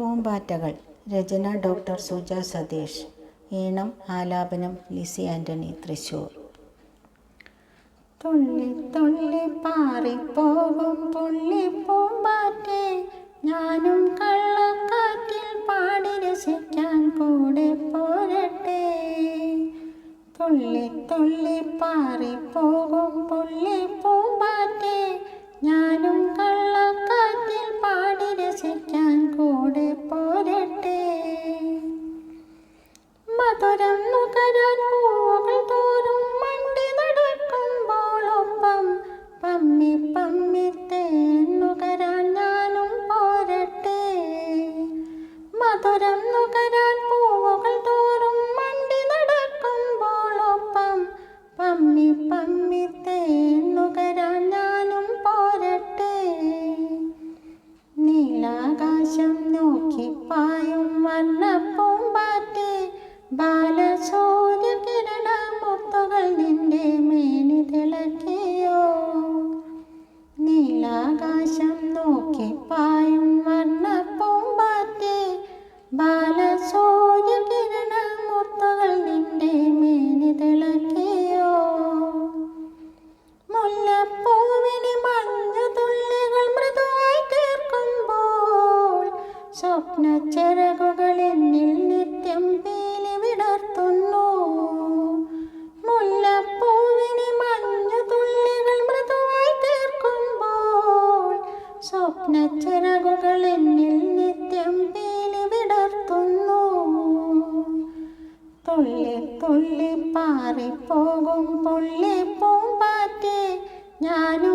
പൂമ്പാറ്റകൾ രചന ഡോക്ടർ സുജ സതീഷ്. ഈണം ആലാപനം ലിസി ആന്റണി തൃശൂർ. തുള്ളി തുള്ളി പാറിപ്പോകും പുള്ളി പൂമ്പാറ്റെ. ഞാനും കള്ളക്കാറ്റിൽ പാടി രസിക്കാൻ കൂടെ പോരട്ടെ. തുള്ളി തുള്ളി പാറിപ്പോകും പുള്ളി പൂമ്പാറ്റെ മധുരം നുകരാൻ പൂവുകൾ തോറും മണ്ടി നടക്കുമ്പോൾ ഒപ്പം പമ്മി പമ്മി തേൻ നുകരാൻ ഞാനും പോരട്ടെ. നീലാകാശം നോക്കിപ്പായും വർണപ്പൂമ്പാറ്റെ തീർക്കുമ്പോൾ സ്വപ്ന ചിറകുകൾ എന്നിൽ നിത്യം പേലി വിടർത്തുന്നു. മുല്ലപ്പൂവിനെ മഞ്ഞ തുള്ളികൾ മൃദുവായി തീർക്കുമ്പോൾ സ്വപ്ന ചിറകുകൾ എന്നിൽ നിത്യം പേലി വിടർത്തുന്നു. തുള്ളി തുള്ളി പാറിപ്പോകും പുള്ളി പൂമ്പാറ്റെ ഞാനും